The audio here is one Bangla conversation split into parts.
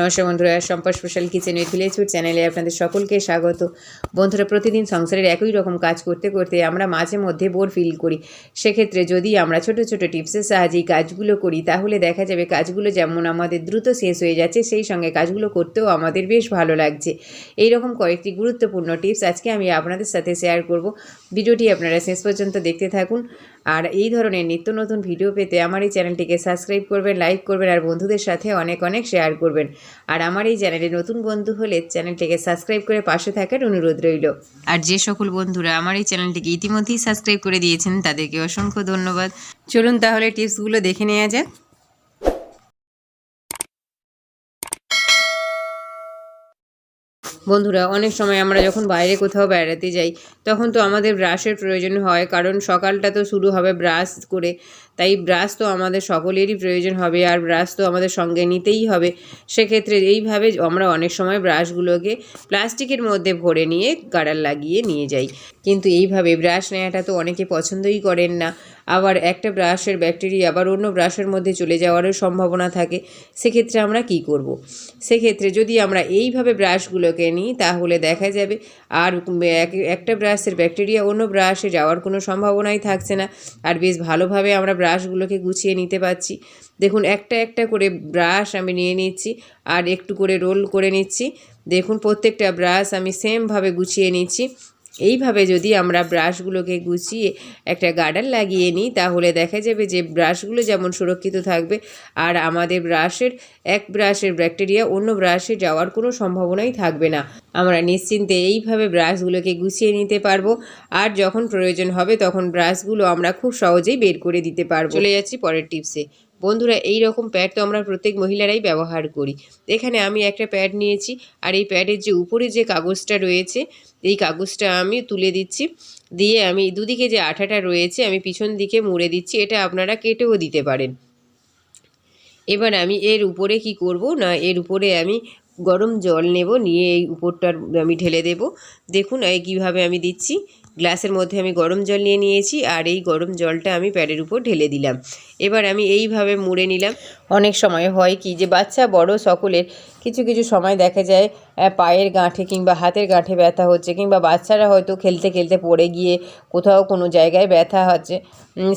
নমস্কার বন্ধুরা Sampa special kitchen with village food চ্যানেলে আপনাদের সকলকে স্বাগত। বন্ধুরা, প্রতিদিন সংসারের একই রকম কাজ করতে করতে আমরা মাঝে মধ্যে বোর ফিল করি। সেক্ষেত্রে যদি আমরা ছোট ছোট টিপসের সাহায্যে কাজগুলো করি, তাহলে দেখা যাবে কাজগুলো যেমন আমাদের দ্রুত শেষ হয়ে যাচ্ছে, সেই সঙ্গে কাজগুলো করতেও আমাদের বেশ ভালো লাগছে। এই রকম কয়েকটি গুরুত্বপূর্ণ টিপস আজকে আমি আপনাদের সাথে শেয়ার করব। ভিডিওটি আপনারা শেষ পর্যন্ত দেখতে থাকুন। আর এই ধরনের নিত্য নতুন ভিডিও পেতে আমার এই চ্যানেলটিকে সাবস্ক্রাইব করবেন, লাইক করবেন আর বন্ধুদের সাথে অনেক অনেক শেয়ার করবেন। আর আমার এই চ্যানেলে নতুন বন্ধু হলে চ্যানেলটিকে সাবস্ক্রাইব করে পাশে থাকার অনুরোধ রইল। আর যে সকল বন্ধুরা আমার এই চ্যানেলটিকে ইতিমধ্যেই সাবস্ক্রাইব করে দিয়েছেন, তাদেরকে অসংখ্য ধন্যবাদ। চলুন তাহলে টিপসগুলো দেখে নেওয়া যাক। বন্ধুরা, অনেক সময় আমরা যখন বাইরে কোথাও বেড়াতে যাই, তখন তো আমাদের ব্রাশের প্রয়োজন হয়, কারণ সকালটা তো শুরু হবে ব্রাশ করে। তাই ব্রাশ তো আমাদের সকলেরই প্রয়োজন হবে, আর ব্রাশ তো আমাদের সঙ্গে নিতেই হবে। সেক্ষেত্রে এইভাবে আমরা অনেক সময় ব্রাশগুলোকে প্লাস্টিকের মধ্যে ভরে নিয়ে গাড়ার লাগিয়ে নিয়ে যাই। কিন্তু এইভাবে ব্রাশ নেওয়াটা তো অনেকে পছন্দই করেন না। আবার একটা ব্রাশের ব্যাকটেরিয়া আবার অন্য ব্রাশের মধ্যে চলে যাওয়ারও সম্ভাবনা থাকে, সেক্ষেত্রে আমরা কি করব। সেক্ষেত্রে যদি আমরা এইভাবে ব্রাশগুলোকে নিই, তাহলে দেখা যাবে আর এক- একটা ব্রাশের ব্যাকটেরিয়া অন্য ব্রাশে যাওয়ার কোনো সম্ভাবনাই থাকছে না। আর বেশ ভালোভাবে আমরা ব্রাশগুলোকে গুছিয়ে নিতে পারছি। দেখুন, একটা একটা করে ব্রাশ আমি নিয়ে নিচ্ছি আর একটু করে রোল করে নিচ্ছি। দেখুন, প্রত্যেকটা ব্রাশ আমি সেমভাবে গুছিয়ে নিচ্ছি। এইভাবে যদি আমরা ব্রাশগুলোকে গুছিয়ে একটা গার্ডার লাগিয়ে নিই, তাহলে দেখা যাবে যে ব্রাশগুলো যেমন সুরক্ষিত থাকবে, আর আমাদের ব্রাশের এক ব্রাশের ব্যাকটেরিয়া অন্য ব্রাশে যাওয়ার কোনো সম্ভাবনাই থাকবে না। আমরা নিশ্চিন্তে এইভাবে ব্রাশগুলোকে গুছিয়ে নিতে পারব, আর যখন প্রয়োজন হবে তখন ব্রাশগুলো আমরা খুব সহজেই বের করে দিতে পারব। চলে যাচ্ছি পরের টিপসে। বন্ধুরা এই রকম প্যাড তো আমরা প্রত্যেক মহিলারাই ব্যবহার করি। এখানে আমি একটা প্যাড নিয়েছি, আর এই প্যাডের যে উপরে যে কাগজটা রয়েছে, এই কাগজটা আমি তুলে দিচ্ছি। দিয়ে আমি দুদিকে যে আঠাটা রয়েছে, আমি পিছন দিকে মুড়ে দিচ্ছি, এটা আপনারা কেটেও দিতে পারেন। এবার আমি এর উপরে কি করব? না, এর উপরে আমি গরম জল নেব, নিয়ে এই উপরটার আমি ঢেলে দেব। দেখুন, এই কীভাবে আমি দিচ্ছি। গ্লাসের মধ্যে আমি গরম জল নিয়ে নিয়েছি, আর এই গরম জলটা আমি প্যাডের উপর ঢেলে দিলাম। এবার আমি এইভাবে মুড়ে নিলাম। অনেক সময় হয় কি যে বাচ্চা বড় সকলের কিছু কিছু সময় দেখা যায় পায়ের গাঁঠে কিংবা হাতের গাঁঠে ব্যথা হচ্ছে কিংবা বাচ্চারা হয়তো খেলতে খেলতে পড়ে গিয়ে কোথাও কোনো জায়গায় ব্যথা হচ্ছে।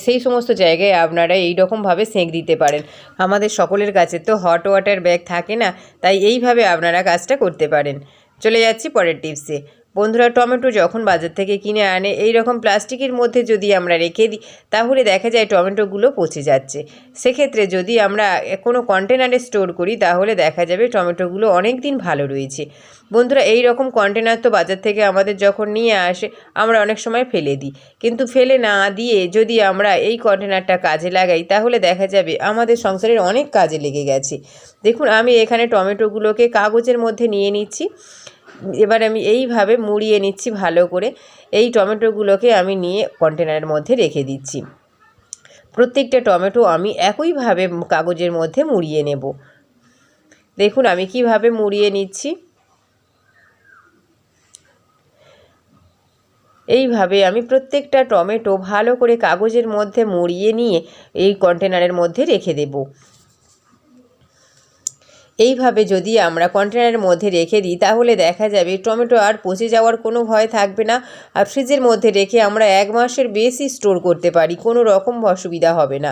সেই সমস্ত জায়গায় আপনারা এই রকমভাবে সেঁক দিতে পারেন। আমাদের সকলের কাছে তো হট ওয়াটার ব্যাগ থাকে না, তাই এইভাবে আপনারা কাজটা করতে পারেন। চলে যাচ্ছি পরের টিপসে বন্ধুরা, টমেটো যখন বাজার থেকে কিনে আনে এই রকম প্লাস্টিকের মধ্যে যদি আমরা রেখে দিই, তাহলে দেখা যায় টমেটোগুলো পচে যাচ্ছে। সেক্ষেত্রে যদি আমরা কোনো কন্টেনারে স্টোর করি, তাহলে দেখা যাবে টমেটোগুলো অনেক দিন ভালো রয়েছে। বন্ধুরা এই রকম কন্টেনার তো বাজার থেকে আমাদের যখন নিয়ে আসে, আমরা অনেক সময় ফেলে দিই। কিন্তু ফেলে না দিয়ে যদি আমরা এই কন্টেনারটা কাজে লাগাই, তাহলে দেখা যাবে আমাদের সংসারের অনেক কাজে লেগে গেছে। দেখুন, আমি এখানে টমেটোগুলোকে কাগজের মধ্যে নিয়ে নিচ্ছি। এবার আমি এইভাবে মুড়িয়ে নিচ্ছি ভালো করে। এই টমেটোগুলোকে আমি নিয়ে কন্টেনারের মধ্যে রেখে দিচ্ছি। প্রত্যেকটা টমেটো আমি একইভাবে কাগজের মধ্যে মুড়িয়ে নেব। দেখুন আমি কীভাবে মুড়িয়ে নিচ্ছি। এইভাবে আমি প্রত্যেকটা টমেটো ভালো করে কাগজের মধ্যে মুড়িয়ে নিয়ে এই কন্টেনারের মধ্যে রেখে দেবো। এইভাবে যদি আমরা কন্টেনারের মধ্যে রেখে দিই, তাহলে দেখা যাবে টমেটো আর পচে যাওয়ার কোনো ভয় থাকবে না। আর ফ্রিজের মধ্যে রেখে আমরা এক মাসের বেশি স্টোর করতে পারি, কোনো রকম অসুবিধা হবে না।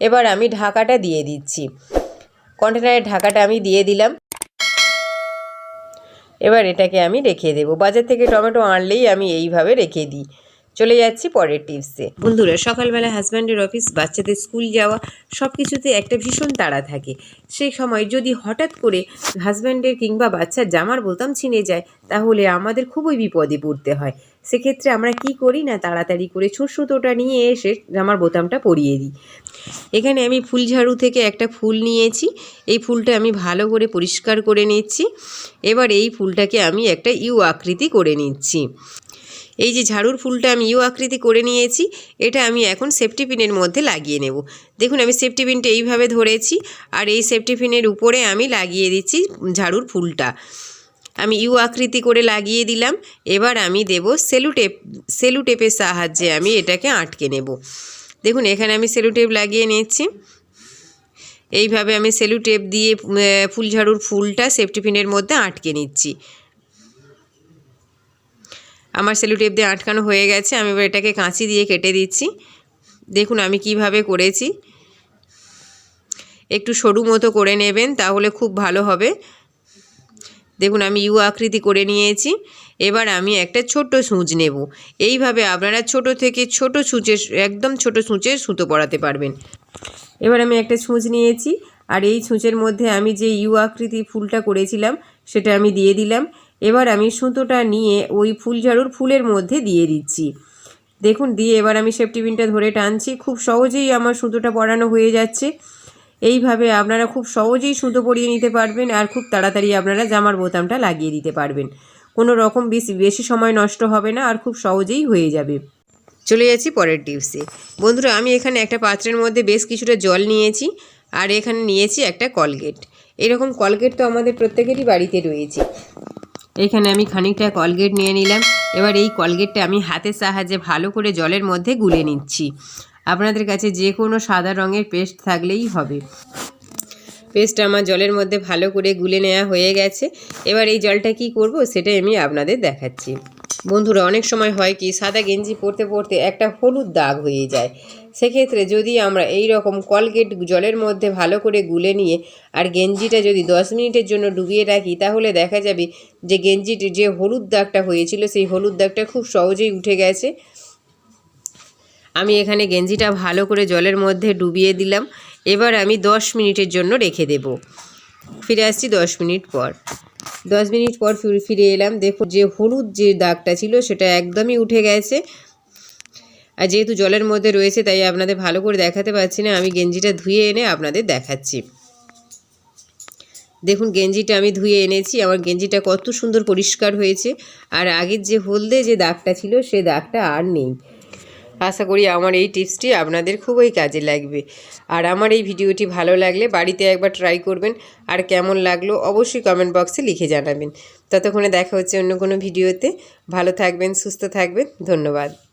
এবার আমি ঢাকাটা দিয়ে দিচ্ছি। কন্টেনারের ঢাকাটা আমি দিয়ে দিলাম। এবার এটাকে আমি রেখে দেবো। বাজার থেকে টমেটো আনলেই আমি এইভাবে রেখে দিই। চলে যাচ্ছি পরের টিপসে। বন্ধুরা, সকালবেলা হাজব্যান্ডের অফিস বাচ্চাদের স্কুল যাওয়া সব কিছুতে একটা ভীষণ তাড়া থাকে। সেই সময় যদি হঠাৎ করে হাজব্যান্ডের কিংবা বাচ্চার জামার বোতাম ছিঁড়ে যায়, তাহলে আমাদের খুবই বিপদে পড়তে হয়। সেক্ষেত্রে আমরা কি করি না, তাড়াতাড়ি করে ছোট সুতোটা নিয়ে এসে জামার বোতামটা পরিয়ে দিই। এখানে আমি ফুল ঝাড়ু থেকে একটা ফুল নিয়েছি। এই ফুলটা আমি ভালো করে পরিষ্কার করে নিচ্ছি। এবার এই ফুলটাকে আমি একটা ইউ আকৃতি করে নিচ্ছি। এই যে ঝাড়ুর ফুলটা আমি ইউ আকৃতি করে নিয়েছি এটা আমি এখন সেফটি পিনের মধ্যে লাগিয়ে নেব। দেখুন আমি সেফটি পিনটা এইভাবে ধরেছি আর এই সেফটি পিনের উপরে আমি লাগিয়ে দিচ্ছি ঝাড়ুর ফুলটা। আমি ইউ আকৃতি করে লাগিয়ে দিলাম এবার আমি দেব সেলুটেপ সেলুটেপের সাহায্যে আমি এটাকে আটকে নেব। দেখুন এখানে আমি সেলুটেপ লাগিয়ে নিচ্ছি এইভাবে আমি সেলু টেপ দিয়ে আহ, ফুলঝাড়ুর ফুলটা সেফটি পিনের মধ্যে আটকে নিচ্ছি। আমার সেলু টেপ দিয়ে আটকানো হয়ে গেছে, আমি এবার এটাকে কাঁচি দিয়ে কেটে দিচ্ছি। দেখুন আমি কীভাবে করেছি। একটু সরু মতো করে নেবেন, তাহলে খুব ভালো হবে। দেখুন আমি ইউ আকৃতি করে নিয়েছি। এবার আমি একটা ছোট সূচ নেব। এইভাবে আপনারা ছোট থেকে ছোট সূচের, একদম ছোট সূচের সুতো পড়াতে পারবেন। এবার আমি একটা ছুঁচ নিয়েছি, আর এই ছুঁচের মধ্যে আমি যে ইউ আকৃতি ফুলটা করেছিলাম, সেটা আমি দিয়ে দিলাম। এবার আমি সুতোটা নিয়ে ওই ফুল ঝাড়ুর ফুলের মধ্যে দিয়ে দিচ্ছি। দেখুন, দিয়ে এবার আমি সেফটি পিনটা ধরে টানছি। খুব সহজেই আমার সুতোটা পরানো হয়ে যাচ্ছে। এইভাবে আপনারা খুব সহজেই সুতো পরিয়ে নিতে পারবেন আর খুব তাড়াতাড়ি আপনারা জামার বোতামটা লাগিয়ে দিতে পারবেন। কোনো রকম বেশি বেশি সময় নষ্ট হবে না আর খুব সহজেই হয়ে যাবে। চলে যাচ্ছি পরের টিপসে। বন্ধুরা, আমি এখানে একটা পাত্রের মধ্যে বেশ কিছুটা জল নিয়েছি আর এখানে নিয়েছি একটা কলগেট। এরকম কলগেট তো আমাদের প্রত্যেকেরই বাড়িতে রয়েছে। এখানে আমি খানিকটা কলগেট নিয়ে নিলাম। এবার এই কলগেটটা আমি হাতের সাহায্যে ভালো করে জলের মধ্যে গুলে নিচ্ছি। আপনাদের কাছে যে কোনো সাদা রঙের পেস্ট থাকলেই হবে। পেস্ট আমার জলের মধ্যে ভালো করে গুলে নেওয়া হয়ে গেছে। এবার এই জলটা কি করব সেটাই আমি আপনাদের দেখাচ্ছি। বন্ধুরা, অনেক সময় হয় কি, সাদা গেঞ্জি পরতে পরতে একটা হলুদ দাগ হয়ে যায়। সেক্ষেত্রে যদি আমরা এই রকম কলগেট জলের মধ্যে ভালো করে গুলে নিয়ে আর গেঞ্জিটা যদি দশ মিনিটের জন্য ডুবিয়ে রাখি, তাহলে দেখা যাবে যে গেঞ্জিটির যে হলুদ দাগটা হয়েছিল, সেই হলুদ দাগটা খুব সহজেই উঠে গেছে। আমি এখানে গেঞ্জিটা ভালো করে জলের মধ্যে ডুবিয়ে দিলাম। এবার আমি দশ মিনিটের জন্য রেখে দেব। ফিরে আসছি দশ মিনিট পর। দশ মিনিট পর ফিরে ফিরে এলাম। দেখো যে হলুদ যে দাগটা ছিল সেটা একদমই উঠে গেছে। আর যেহেতু জলের মধ্যে রয়েছে, তাই আপনাদের ভালো করে দেখাতে পারছি না। আমি গেঞ্জিটা ধুয়ে এনে আপনাদের দেখাচ্ছি। দেখুন, গেঞ্জিটা আমি ধুয়ে এনেছি। আমার গেঞ্জিটা কত সুন্দর পরিষ্কার হয়েছে। আর আগের যে হলদে যে দাগটা ছিল, সে দাগটা আর নেই। আশা করি আমার এই টিপসটি আপনাদের খুবই কাজে লাগবে। আর আমার এই ভিডিওটি ভালো লাগলে বাড়িতে একবার ট্রাই করবেন। আর কেমন লাগল অবশ্যই কমেন্ট বক্সে লিখে জানাবেন। ততক্ষণে দেখা হচ্ছে অন্য কোনো ভিডিওতে। ভালো থাকবেন, সুস্থ থাকবেন। ধন্যবাদ।